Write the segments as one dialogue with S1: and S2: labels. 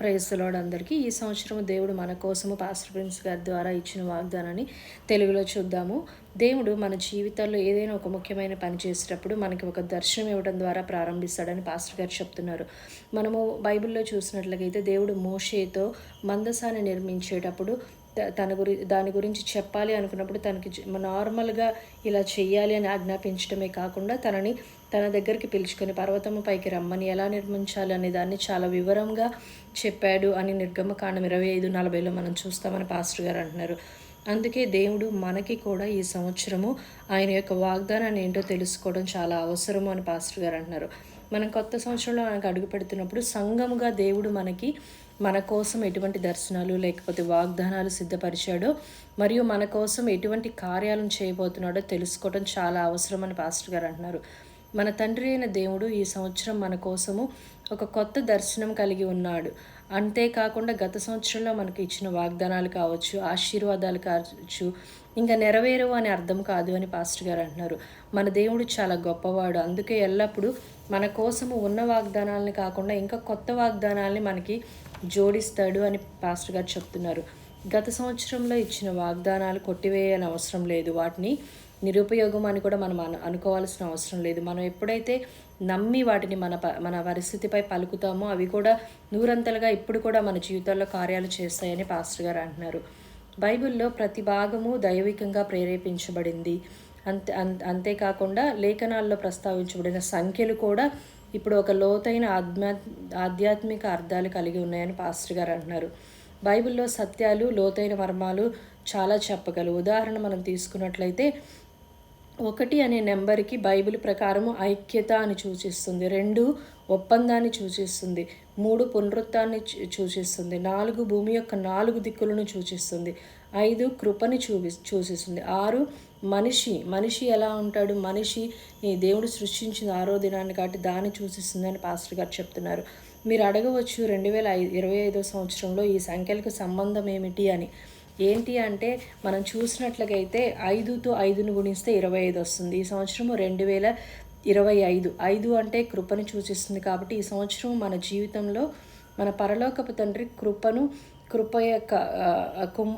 S1: ప్రయత్నలోడు అందరికీ. ఈ సంవత్సరం దేవుడు మన కోసము పాస్టర్ ప్రిన్స్ గారి ద్వారా ఇచ్చిన వాగ్దానాన్ని తెలుగులో చూద్దాము. దేవుడు మన జీవితాల్లో ఏదైనా ఒక ముఖ్యమైన పని చేసేటప్పుడు మనకి ఒక దర్శనం ఇవ్వడం ద్వారా ప్రారంభిస్తాడని పాస్టర్ గారు చెప్తున్నారు. మనము బైబిల్లో చూసినట్లయితే దేవుడు మోషేతో మందసాన్ని నిర్మించేటప్పుడు త- తన గురి దాని గురించి చెప్పాలి అనుకున్నప్పుడు తనకి నార్మల్గా ఇలా చేయాలి అని ఆజ్ఞాపించడమే కాకుండా తనని తన దగ్గరికి పిలుచుకొని పర్వతము పైకి రమ్మని ఎలా నిర్మించాలి అనే దాన్ని చాలా వివరంగా చెప్పాడు అని నిర్గమకాండం ఇరవై ఐదు నలభైలో మనం చూస్తామని పాస్టర్ గారు అంటున్నారు. అందుకే దేవుడు మనకి కూడా ఈ సంవత్సరము ఆయన యొక్క వాగ్దానాన్ని ఏంటో తెలుసుకోవడం చాలా అవసరము అని పాస్టర్ గారు అంటున్నారు. మనం కొత్త సంవత్సరంలో మనకు అడుగు పెడుతున్నప్పుడు సంఘముగా దేవుడు మనకి మన కోసం ఎటువంటి దర్శనాలు లేకపోతే వాగ్దానాలు సిద్ధపరిచాడో మరియు మన కోసం ఎటువంటి కార్యాలను చేయబోతున్నాడో తెలుసుకోవడం చాలా అవసరమని పాస్టర్ గారు అంటున్నారు. మన తండ్రి అయిన దేవుడు ఈ సంవత్సరం మన కోసము ఒక కొత్త దర్శనం కలిగి ఉన్నాడు. అంతేకాకుండా గత సంవత్సరంలో మనకి ఇచ్చిన వాగ్దానాలు కావచ్చు ఆశీర్వాదాలు కావచ్చు ఇంకా నెరవేరవు అని అర్థం కాదు అని పాస్టర్ గారు అంటున్నారు. మన దేవుడు చాలా గొప్పవాడు. అందుకే ఎల్లప్పుడూ మన కోసము ఉన్న వాగ్దానాలని కాకుండా ఇంకా కొత్త వాగ్దానాలని మనకి జోడిస్తాడు అని పాస్టర్ గారు చెప్తున్నారు. గత సంవత్సరంలో ఇచ్చిన వాగ్దానాలు కొట్టివేయని అవసరం లేదు. వాటిని నిరుపయోగం అని కూడా మనం అనుకోవాల్సిన అవసరం లేదు. మనం ఎప్పుడైతే నమ్మి వాటిని మన ప మన పరిస్థితిపై పలుకుతామో అవి కూడా నూరంతలుగా ఇప్పుడు కూడా మన జీవితాల్లో కార్యాలు చేస్తాయని పాస్టర్ గారు అంటున్నారు. బైబిల్లో ప్రతి భాగము దైవికంగా ప్రేరేపించబడింది. అంతే అంతేకాకుండా లేఖనాల్లో ప్రస్తావించబడిన సంఖ్యలు కూడా ఇప్పుడు ఒక లోతైన ఆధ్యా ఆధ్యాత్మిక అర్థాలు కలిగి ఉన్నాయని పాస్టర్ గారు అంటున్నారు. బైబిల్లో సత్యాలు లోతైన మర్మాలు చాలా చెప్పగలవు. ఉదాహరణ మనం తీసుకున్నట్లయితే ఒకటి అనే నెంబర్కి బైబిల్ ప్రకారము ఐక్యత అని సూచిస్తుంది. రెండు ఒప్పందాన్ని సూచిస్తుంది. మూడు పునరుత్థాన్ని సూచిస్తుంది. నాలుగు భూమి యొక్క నాలుగు దిక్కులను సూచిస్తుంది. ఐదు కృపని చూపి సూచిస్తుంది. ఆరు మనిషి మనిషి ఎలా ఉంటాడు? మనిషి నీ దేవుడు సృష్టించిన ఆరో దినాన్ని కాబట్టి దాన్ని సూచిస్తుందని పాస్టర్ గారు చెప్తున్నారు. మీరు అడగవచ్చు రెండు వేల ఐదు ఇరవై ఐదో సంవత్సరంలో ఈ సంఖ్యలకు సంబంధం ఏమిటి అని. ఏంటి అంటే మనం చూసినట్లయితే ఐదుతో ఐదును గుణిస్తే ఇరవై ఐదు వస్తుంది. ఈ సంవత్సరము రెండు వేల ఇరవై ఐదు. ఐదు అంటే కృపను సూచిస్తుంది కాబట్టి ఈ సంవత్సరం మన జీవితంలో మన పరలోకపు తండ్రి కృపను కృప యొక్క కుం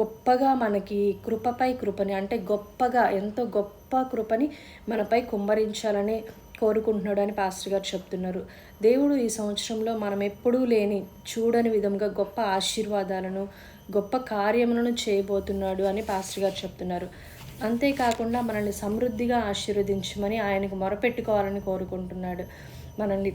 S1: గొప్పగా మనకి కృపపై కృపని అంటే గొప్పగా ఎంతో గొప్ప కృపని మనపై కుమ్మరించాలని కోరుకుంటున్నాడు అని పాస్టర్ గారు చెప్తున్నారు. దేవుడు ఈ సంవత్సరంలో మనం ఎప్పుడూ లేని చూడని విధంగా గొప్ప ఆశీర్వాదాలను గొప్ప కార్యములను చేయబోతున్నాడు అని పాస్టర్ గారు చెప్తున్నారు. అంతేకాకుండా మనల్ని సమృద్ధిగా ఆశీర్వదించమని ఆయనకు మొరపెట్టుకోవాలని కోరుకుంటున్నాడు. మనల్ని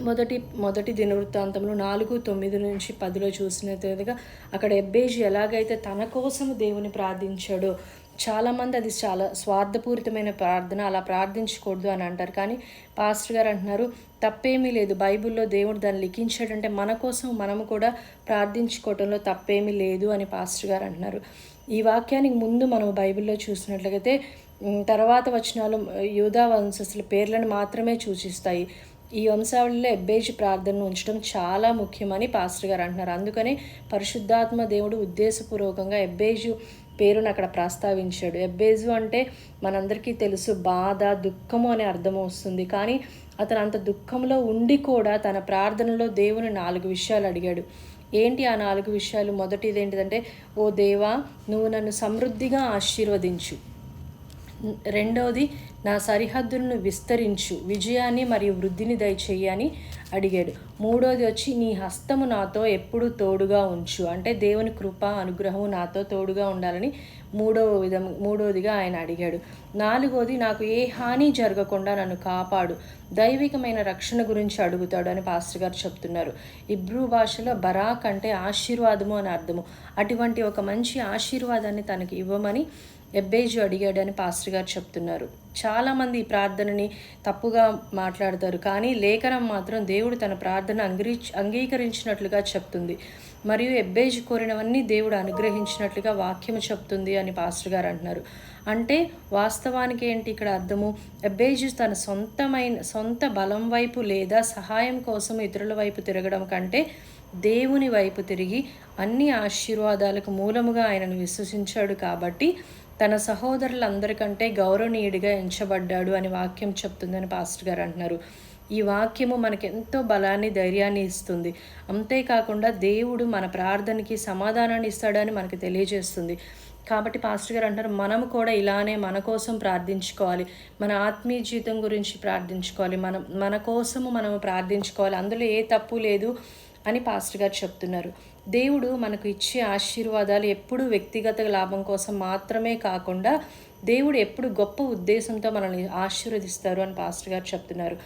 S1: మొదటి మొదటి దినవృత్తాంతంలో నాలుగు తొమ్మిది నుంచి పదిలో చూసినట్టుగా అక్కడ ఎబ్బేజ్ ఎలాగైతే తన కోసం దేవుని ప్రార్థించాడో చాలామంది అది చాలా స్వార్థపూరితమైన ప్రార్థన అలా ప్రార్థించకూడదు అని అంటారు. కానీ పాస్టర్ గారు అంటున్నారు తప్పేమీ లేదు. బైబిల్లో దేవుడు దాన్ని లిఖించాడంటే మన కోసం మనము కూడా ప్రార్థించుకోవటంలో తప్పేమీ లేదు అని పాస్టర్ గారు అంటున్నారు. ఈ వాక్యానికి ముందు మనం బైబిల్లో చూసినట్లయితే తర్వాత వచనాలు యూదా వంశస్థుల పేర్లను మాత్రమే సూచిస్తాయి. ఈ వంశావళిలో ఎబ్బేజ్ ప్రార్థనను ఉంచడం చాలా ముఖ్యమని పాస్టర్ గారు అంటున్నారు. అందుకనే పరిశుద్ధాత్మ దేవుడు ఉద్దేశపూర్వకంగా ఎబ్బేజు పేరును అక్కడ ప్రస్తావించాడు. ఎబ్బేజు అంటే మనందరికీ తెలుసు బాధ దుఃఖము అనే అర్థం వస్తుంది. కానీ అతను అంత దుఃఖంలో ఉండి కూడా తన ప్రార్థనలో దేవుని నాలుగు విషయాలు అడిగాడు. ఏంటి ఆ నాలుగు విషయాలు? మొదటిది ఏంటిదంటే ఓ దేవా నువ్వు నన్ను సమృద్ధిగా ఆశీర్వదించు. రెండవది నా సరిహద్దులను విస్తరించు విజయాన్ని మరియు వృద్ధిని దయచేయి అని అడిగాడు. మూడోది వచ్చి నీ హస్తము నాతో ఎప్పుడు తోడుగా ఉంచు. అంటే దేవుని కృప అనుగ్రహము నాతో తోడుగా ఉండాలని మూడవ విధం మూడవదిగా ఆయన అడిగాడు. నాలుగోది నాకు ఏ హాని జరగకుండా నన్ను కాపాడు. దైవికమైన రక్షణ గురించి అడుగుతాడు అని పాస్టర్ గారు చెప్తున్నారు. ఇబ్రూ భాషలో బరాక్ అంటే ఆశీర్వాదము అని అర్థము. అటువంటి ఒక మంచి ఆశీర్వాదాన్ని తనకి ఇవ్వమని ఎబ్బేజు అడిగాడు అని పాస్టర్ గారు చెప్తున్నారు. చాలామంది ఈ ప్రార్థనని తప్పుగా మాట్లాడతారు కానీ లేఖనం మాత్రం దేవుడు తన ప్రార్థన అంగీ అంగీకరించినట్లుగా చెప్తుంది. మరియు ఎబ్బేజు కోరినవన్నీ దేవుడు అనుగ్రహించినట్లుగా వాక్యము చెప్తుంది అని పాస్టర్ గారు అంటున్నారు. అంటే వాస్తవానికి ఏంటి ఇక్కడ అర్థము? ఎబ్బేజు తన సొంతమైన సొంత బలం వైపు లేదా సహాయం కోసం ఇతరుల వైపు తిరగడం కంటే దేవుని వైపు తిరిగి అన్ని ఆశీర్వాదాలకు మూలముగా ఆయనను విశ్వసించాడు కాబట్టి తన సహోదరులందరికంటే గౌరవనీయుడిగా ఎంచబడ్డాడు అని వాక్యం చెప్తుందని పాస్టర్ గారు అంటున్నారు. ఈ వాక్యము మనకెంతో ఎంతో బలాన్ని ధైర్యాన్ని ఇస్తుంది. అంతేకాకుండా దేవుడు మన ప్రార్థనకి సమాధానాన్ని ఇస్తాడని మనకి తెలియజేస్తుంది. కాబట్టి పాస్టర్ గారు అంటారు మనము కూడా ఇలానే మన కోసం ప్రార్థించుకోవాలి. మన ఆత్మీయ జీవితం గురించి ప్రార్థించుకోవాలి. మనం మన కోసము మనము ప్రార్థించుకోవాలి. అందులో ఏ తప్పు లేదు అని పాస్టర్ గారు చెప్తున్నారు. దేవుడు మనకు ఇచ్చే ఆశీర్వాదాలు ఎప్పుడు వ్యక్తిగత లాభం కోసం మాత్రమే కాకుండా దేవుడు ఎప్పుడు గొప్ప ఉద్దేశంతో మనల్ని ఆశీర్వదిస్తారు అని పాస్టర్ గారు చెప్తున్నారు.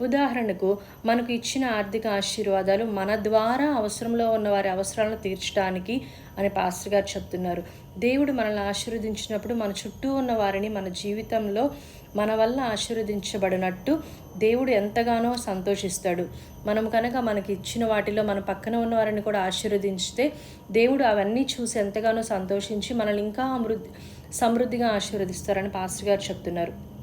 S1: ఉదాహరణకు మనకు ఇచ్చిన ఆర్థిక ఆశీర్వాదాలు మన ద్వారా అవసరంలో ఉన్న వారి అవసరాలను తీర్చడానికి అని పాస్టర్ గారు చెప్తున్నారు. దేవుడు మనల్ని ఆశీర్వదించినప్పుడు మన చుట్టూ ఉన్న వారిని మన జీవితంలో మన వల్ల ఆశీర్వదించబడినట్టు దేవుడు ఎంతగానో సంతోషిస్తాడు. మనం కనుక మనకి ఇచ్చిన వాటిలో మన పక్కన ఉన్న వారిని కూడా ఆశీర్వదించితే దేవుడు అవన్నీ చూసి ఎంతగానో సంతోషించి మనల్ని ఇంకా అమృద్ధి సమృద్ధిగా ఆశీర్వదిస్తారని పాస్టర్ గారు చెప్తున్నారు.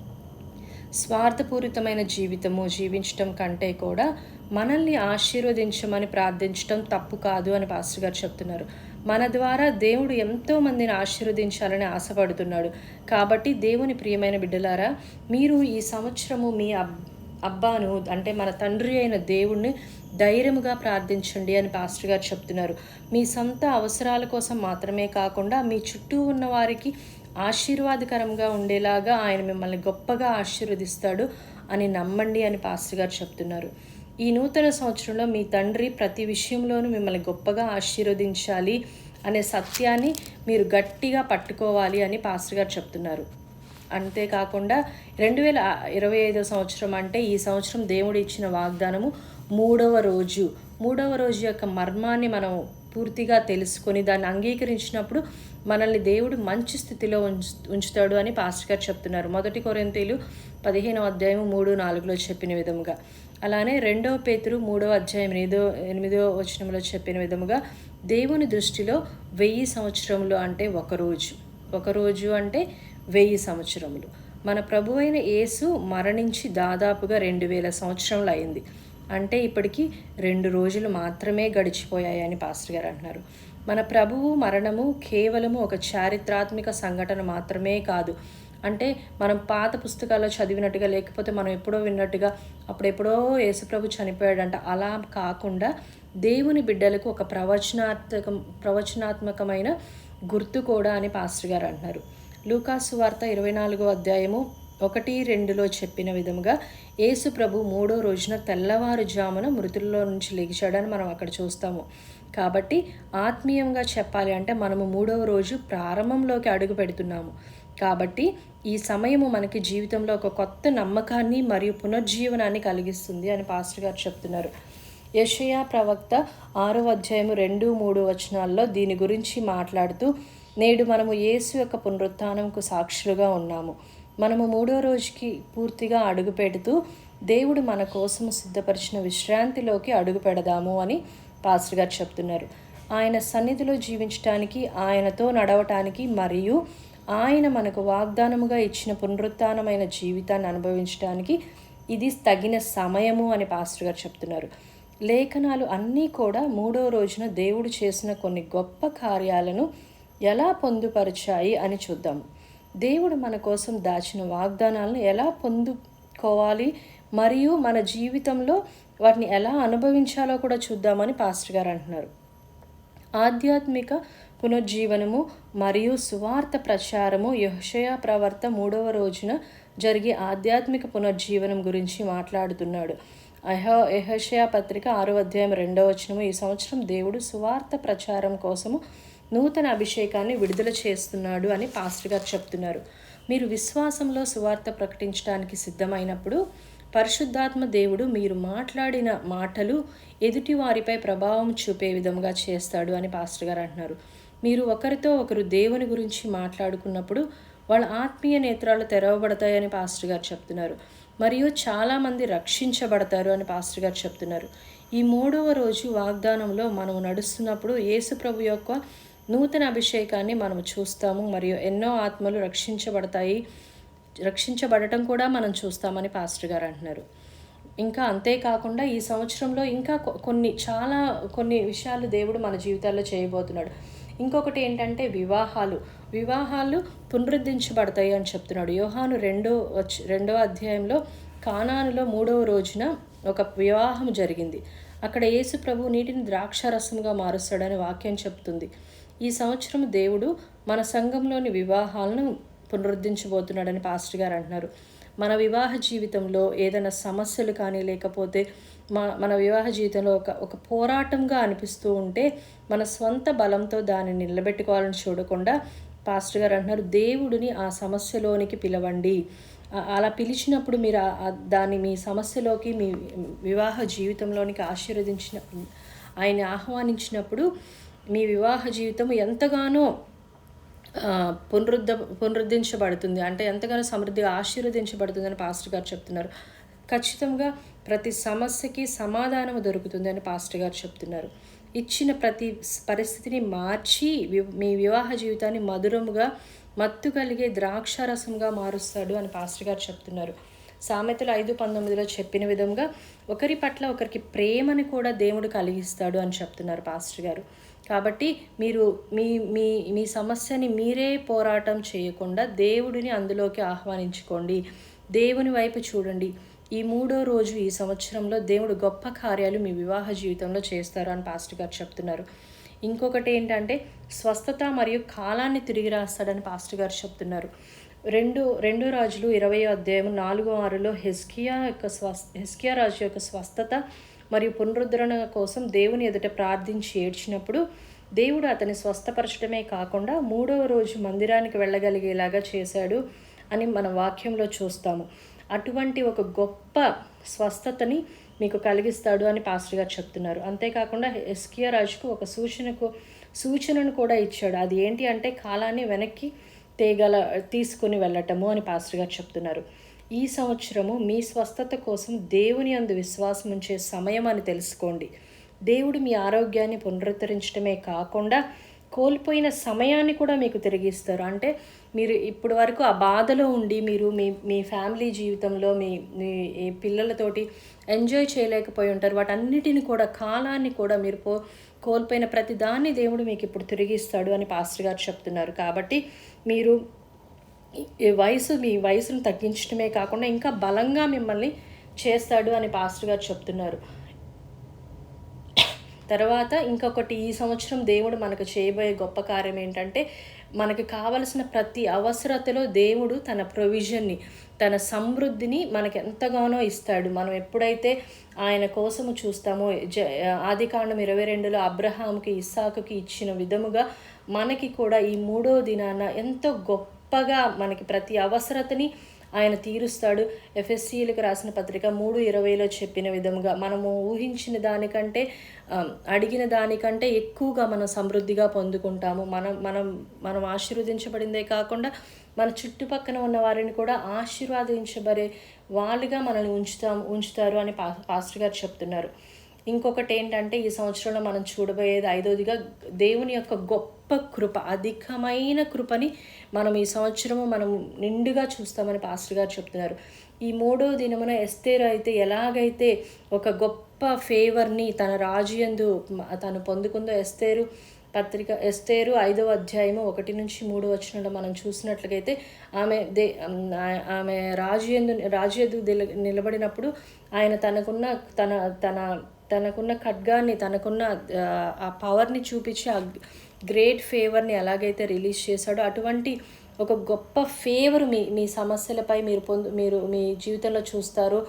S1: స్వార్థపూరితమైన జీవితము జీవించటం కంటే కూడా మనల్ని ఆశీర్వదించమని ప్రార్థించటం తప్పు కాదు అని పాస్టర్ గారు చెప్తున్నారు. మన ద్వారా దేవుడు ఎంతో మందిని ఆశీర్వదించాలని ఆశపడుతున్నాడు. కాబట్టి దేవుని ప్రియమైన బిడ్డలారా మీరు ఈ సంవత్సరము మీ అబ్ అబ్బాను అంటే మన తండ్రి అయిన దేవుణ్ణి ధైర్యముగా ప్రార్థించండి అని పాస్టర్ గారు చెప్తున్నారు. మీ సొంత అవసరాల కోసం మాత్రమే కాకుండా మీ చుట్టూ ఉన్న వారికి ఆశీర్వాదకరంగా ఉండేలాగా ఆయన మిమ్మల్ని గొప్పగా ఆశీర్వదిస్తాడు అని నమ్మండి అని పాస్టర్ గారు చెప్తున్నారు. ఈ నూతన సంవత్సరంలో మీ తండ్రి ప్రతి విషయంలోనూ మిమ్మల్ని గొప్పగా ఆశీర్వదించాలి అనే సత్యాన్ని మీరు గట్టిగా పట్టుకోవాలి అని పాస్టర్ గారు చెప్తున్నారు. అంతేకాకుండా రెండు వేల ఇరవై ఐదో సంవత్సరం అంటే ఈ సంవత్సరం దేవుడు ఇచ్చిన వాగ్దానము మూడవ రోజు. మూడవ రోజు యొక్క మర్మాన్ని మనం పూర్తిగా తెలుసుకొని దాన్ని అంగీకరించినప్పుడు మనల్ని దేవుడు మంచి స్థితిలో ఉంచు ఉంచుతాడు అని పాస్టర్ గారు చెప్తున్నారు. మొదటి కొరింతీలు పదిహేనో అధ్యాయం మూడు నాలుగులో చెప్పిన విధముగా. అలానే రెండవ పేతురు మూడవ అధ్యాయం ఎనిమిదో ఎనిమిదో వచనంలో చెప్పిన విధముగా దేవుని దృష్టిలో వెయ్యి సంవత్సరములు అంటే ఒకరోజు ఒకరోజు అంటే వెయ్యి సంవత్సరములు. మన ప్రభు అయిన యేసు మరణించి దాదాపుగా రెండు వేల సంవత్సరములు అయింది. అంటే ఇప్పటికీ రెండు రోజులు మాత్రమే గడిచిపోయాయని పాస్టర్ గారు అంటున్నారు. మన ప్రభువు మరణము కేవలము ఒక చారిత్రాత్మక సంఘటన మాత్రమే కాదు. అంటే మనం పాత పుస్తకాల్లో చదివినట్టుగా లేకపోతే మనం ఎప్పుడో విన్నట్టుగా అప్పుడెప్పుడో యేసుప్రభు చనిపోయాడంట. అలా కాకుండా దేవుని బిడ్డలకు ఒక ప్రవచనాత్మక ప్రవచనాత్మకమైన గుర్తు కూడా అని పాస్టర్ గారు అంటున్నారు. లూకాసు వార్త ఇరవై నాలుగో అధ్యాయము ఒకటి రెండులో చెప్పిన విధముగా యేసు ప్రభు మూడో రోజున తెల్లవారుజామున మృతుల్లో నుంచి లేచాడని మనం అక్కడ చూస్తాము. కాబట్టి ఆత్మీయంగా చెప్పాలి అంటే మనము మూడవ రోజు ప్రారంభంలోకి అడుగు పెడుతున్నాము. కాబట్టి ఈ సమయము మనకి జీవితంలో ఒక కొత్త నమ్మకాన్ని మరియు పునర్జీవనాన్ని కలిగిస్తుంది అని పాస్టర్ గారు చెప్తున్నారు. యషయా ప్రవక్త ఆరో అధ్యాయము రెండు మూడు వచనాల్లో దీని గురించి మాట్లాడుతూ నేడు మనము యేసు యొక్క పునరుత్నంకు సాక్షులుగా ఉన్నాము. మనము మూడో రోజుకి పూర్తిగా అడుగు పెడుతూ దేవుడు మన కోసం సిద్ధపరిచిన విశ్రాంతిలోకి అడుగు పెడదాము అని పాస్టర్ గారు చెప్తున్నారు. ఆయన సన్నిధిలో జీవించటానికి ఆయనతో నడవటానికి మరియు ఆయన మనకు వాగ్దానముగా ఇచ్చిన పునరుత్నమైన జీవితాన్ని అనుభవించడానికి ఇది తగిన సమయము అని పాస్టర్ గారు చెప్తున్నారు. లేఖనాలు అన్నీ కూడా మూడో రోజున దేవుడు చేసిన కొన్ని గొప్ప కార్యాలను ఎలా పొందుపరిచాయి అని చూద్దాము. దేవుడు మన కోసం దాచిన వాగ్దానాలను ఎలా పొందుకోవాలి? మరియు మన జీవితంలో వాటిని ఎలా అనుభవించాలో కూడా చూద్దామని పాస్టర్ గారు అంటున్నారు. ఆధ్యాత్మిక పునర్జీవనము మరియు సువార్త ప్రచారము యహషయ ప్రవర్త మూడవ రోజున జరిగే ఆధ్యాత్మిక పునర్జీవనం గురించి మాట్లాడుతున్నాడు. అహ యహషయ పత్రిక ఆరో అధ్యాయం రెండవ వచనము ఈ సంవత్సరం దేవుడు సువార్త ప్రచారం కోసము నూతన అభిషేకాన్ని విడుదల చేస్తున్నాడు అని పాస్టర్ గారు చెప్తున్నారు. మీరు విశ్వాసంలో సువార్త ప్రకటించడానికి సిద్ధమైనప్పుడు పరిశుద్ధాత్మ దేవుడు మీరు మాట్లాడిన మాటలు ఎదుటి వారిపై ప్రభావం చూపే విధంగా చేస్తాడు అని పాస్టర్ గారు అంటున్నారు. మీరు ఒకరితో ఒకరు దేవుని గురించి మాట్లాడుకున్నప్పుడు వాళ్ళ ఆత్మీయ నేత్రాలు తెరవబడతాయని పాస్టర్ గారు చెప్తున్నారు. మరియు చాలామంది రక్షించబడతారు అని పాస్టర్ గారు చెప్తున్నారు. ఈ మూడవ రోజు వాగ్దానంలో మనం నడుస్తున్నప్పుడు యేసు ప్రభు యొక్క నూతన అభిషేకాన్ని మనం చూస్తాము మరియు ఎన్నో ఆత్మలు రక్షించబడతాయి రక్షించబడటం కూడా మనం చూస్తామని పాస్టర్ గారు అంటున్నారు. ఇంకా అంతేకాకుండా ఈ సంవత్సరంలో ఇంకా కొన్ని చాలా కొన్ని విషయాలు దేవుడు మన జీవితాల్లో చేయబోతున్నాడు. ఇంకొకటి ఏంటంటే వివాహాలు. వివాహాలు పునరుద్ధరించబడతాయి అని చెప్తున్నాడు. యోహాను రెండో వచ్చి రెండో అధ్యాయంలో కానానులో మూడవ రోజున ఒక వివాహం జరిగింది. అక్కడ యేసు ప్రభు నీటిని ద్రాక్షారసంగా మారుస్తాడని వాక్యం చెప్తుంది. ఈ సంవత్సరం దేవుడు మన సంఘంలోని వివాహాలను పునరుద్ధరించబోతున్నాడని పాస్టర్ గారు అంటున్నారు. మన వివాహ జీవితంలో ఏదైనా సమస్యలు కానీ లేకపోతే మా మన వివాహ జీవితంలో ఒక ఒక పోరాటంగా అనిపిస్తూ ఉంటే మన స్వంత బలంతో దాన్ని నిలబెట్టుకోవాలని చూడకుండా పాస్టర్ గారు అంటున్నారు దేవుడిని ఆ సమస్యలోనికి పిలవండి. అలా పిలిచినప్పుడు మీరు దాన్ని మీ సమస్యలోకి మీ వివాహ జీవితంలోనికి ఆశీర్వదించిన ఆయన ఆహ్వానించినప్పుడు మీ వివాహ జీవితం ఎంతగానో పునరుద్ధ పునరుద్ధరించబడుతుంది అంటే ఎంతగానో సమృద్ధిగా ఆశీర్వదించబడుతుందని పాస్టర్ గారు చెప్తున్నారు. ఖచ్చితంగా ప్రతి సమస్యకి సమాధానం దొరుకుతుందని పాస్టర్ గారు చెప్తున్నారు. ఇచ్చిన ప్రతి పరిస్థితిని మార్చి మీ వివాహ జీవితాన్ని మధురముగా మత్తు కలిగే ద్రాక్షారసంగా మారుస్తాడు అని పాస్టర్ గారు చెప్తున్నారు. సామెతలు ఐదు పంతొమ్మిదిలో చెప్పిన విధంగా ఒకరి పట్ల ఒకరికి ప్రేమని కూడా దేవుడు కలిగిస్తాడు అని చెప్తున్నారు పాస్టర్ గారు. కాబట్టి మీరు మీ మీ మీ సమస్యని మీరే పోరాటం చేయకుండా దేవుడిని అందులోకి ఆహ్వానించుకోండి. దేవుని వైపు చూడండి. ఈ మూడో రోజు ఈ సంవత్సరంలో దేవుడు గొప్ప కార్యాలు మీ వివాహ జీవితంలో చేస్తారు అని పాస్టర్ గారు చెప్తున్నారు. ఇంకొకటి ఏంటంటే స్వస్థత మరియు కాలాన్ని తిరిగి రాస్తాడని పాస్టర్ గారు చెప్తున్నారు. రెండు రెండు రాజులు ఇరవై అధ్యాయం నాలుగో ఆరులో హెస్కియా యొక్క స్వస్ హెస్కియా రాజు యొక్క స్వస్థత మరియు పునరుద్ధరణ కోసం దేవుని ఎదుట ప్రార్థించి ఏడ్చినప్పుడు దేవుడు అతని స్వస్థపరచడమే కాకుండా మూడవ రోజు మందిరానికి వెళ్ళగలిగేలాగా చేశాడు అని మన వాక్యంలో చూస్తాము. అటువంటి ఒక గొప్ప స్వస్థతని మీకు కలిగిస్తాడు అని పాస్టర్ గారు చెప్తున్నారు. అంతేకాకుండా ఎస్కియా రాజుకు ఒక సూచనకు సూచనను కూడా ఇచ్చాడు. అది ఏంటి అంటే కాలాన్ని వెనక్కి తేగల తీసుకుని వెళ్ళటము అని పాస్టర్ గారు చెప్తున్నారు. ఈ సంవత్సరము మీ స్వస్థత కోసం దేవుని అందు విశ్వాసం ఉంచే సమయం అని తెలుసుకోండి. దేవుడు మీ ఆరోగ్యాన్ని పునరుద్ధరించడమే కాకుండా కోల్పోయిన సమయాన్ని కూడా మీకు తిరిగిస్తారు అంటే మీరు ఇప్పటి వరకు ఆ బాధలో ఉండి మీరు మీ మీ ఫ్యామిలీ జీవితంలో మీ మీ పిల్లలతోటి ఎంజాయ్ చేయలేకపోయి ఉంటారు. వాటన్నిటిని కూడా కాలాన్ని కూడా మీరు పో కోల్పోయిన ప్రతి దాన్ని దేవుడు మీకు ఇప్పుడు తిరిగిస్తాడు అని పాస్టర్ గారు చెప్తున్నారు. కాబట్టి మీరు వయసు మీ వయసును తగ్గించడమే కాకుండా ఇంకా బలంగా మిమ్మల్ని చేస్తాడు అని పాస్టర్ గారు చెప్తున్నారు. తర్వాత ఇంకొకటి ఈ సంవత్సరం దేవుడు మనకు చేయబోయే గొప్ప కార్యం ఏంటంటే మనకు కావలసిన ప్రతి అవసరతలో దేవుడు తన ప్రొవిజన్ని తన సమృద్ధిని మనకు ఎంతగానో ఇస్తాడు. మనం ఎప్పుడైతే ఆయన కోసము చూస్తామో జ ఆది కాండం ఇరవై రెండులో అబ్రహాంకి ఇస్సాకుకి ఇచ్చిన విధముగా మనకి కూడా ఈ మూడో దినాన ఎంతో గొప్ప గొప్పగా మనకి ప్రతి అవసరతని ఆయన తీరుస్తాడు. ఎఫ్ఎస్సీలకు రాసిన పత్రిక మూడు ఇరవైలో చెప్పిన విధముగా మనము ఊహించిన దానికంటే అడిగిన దానికంటే ఎక్కువగా మనం సమృద్ధిగా పొందుకుంటాము. మనం మనం మనం ఆశీర్వదించబడిందే కాకుండా మన చుట్టుపక్కన ఉన్న వారిని కూడా ఆశీర్వాదించబడే వాళ్ళుగా మనల్ని ఉంచుతాం ఉంచుతారు అని పా పాస్టర్ గారు చెప్తున్నారు. ఇంకొకటి ఏంటంటే ఈ సంవత్సరంలో మనం చూడబోయేది ఐదోదిగా దేవుని యొక్క గొప్ప కృప అధికమైన కృపని మనం ఈ సంవత్సరము మనం నిండుగా చూస్తామని పాస్టర్ గారు చెప్తున్నారు. ఈ మూడో దినమున ఎస్తేరు అయితే ఎలాగైతే ఒక గొప్ప ఫేవర్ని తన రాజుయందు తను పొందుకుందో ఎస్తేరు పత్రిక ఎస్తేరు ఐదవ అధ్యాయము ఒకటి నుంచి మూడు వచ్చినట్లు మనం చూసినట్లయితే ఆమె దే ఆమె రాజు ఎందు రాజు ఎదు నిలబడినప్పుడు ఆయన తనకున్న తన తన తనకున్న ఖడ్గాన్ని తనకున్న ఆ పవర్ని చూపించి ఆ గ్రేట్ ఫేవర్ని ఎలాగైతే రిలీజ్ చేశాడో అటువంటి ఒక గొప్ప ఫేవర్ మీ మీ సమస్యలపై మీరు పొందు మీరు మీ జీవితంలో చూస్తారు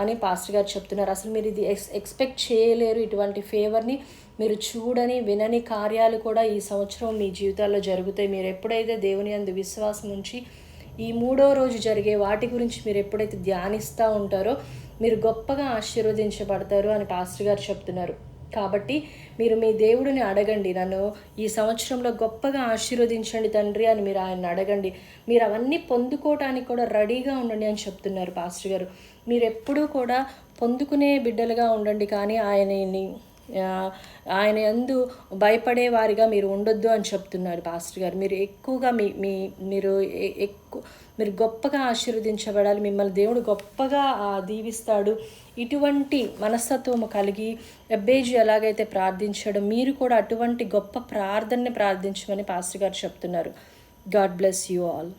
S1: అని పాస్టర్ గారు చెప్తున్నారు. అసలు మీరు ఇది ఎక్స్ ఎక్స్పెక్ట్ చేయలేరు ఇటువంటి ఫేవర్ని మీరు చూడని వినని కార్యాలు కూడా ఈ సంవత్సరం మీ జీవితాల్లో జరుగుతాయి. మీరు ఎప్పుడైతే దేవుని అందు విశ్వాసం ఉంచి ఈ మూడో రోజు జరిగే వాటి గురించి మీరు ఎప్పుడైతే ధ్యానిస్తూ ఉంటారో మీరు గొప్పగా ఆశీర్వదించబడతారు అని పాస్టర్ గారు చెప్తున్నారు. కాబట్టి మీరు మీ దేవుడిని అడగండి. నన్ను ఈ సంవత్సరంలో గొప్పగా ఆశీర్వదించండి తండ్రి అని మీరు ఆయన అడగండి. మీరు అవన్నీ పొందుకోవటానికి కూడా రెడీగా ఉండండి అని చెప్తున్నారు పాస్టర్ గారు. మీరు ఎప్పుడూ కూడా పొందుకునే బిడ్డలుగా ఉండండి కానీ ఆయనని ఆయన ఎందు భయపడే వారిగా మీరు ఉండొద్దు అని చెప్తున్నారు పాస్టర్ గారు. మీరు ఎక్కువగా మీ మీ మీరు ఎక్కువ మీరు గొప్పగా ఆశీర్వదించబడాలి మిమ్మల్ని దేవుడు గొప్పగా దీవిస్తాడు. ఇటువంటి మనస్తత్వము కలిగి ఎబ్బేజీ ఎలాగైతే ప్రార్థించాడో మీరు కూడా అటువంటి గొప్ప ప్రార్థనని ప్రార్థించమని పాస్టర్ గారు చెప్తున్నారు. God bless you all.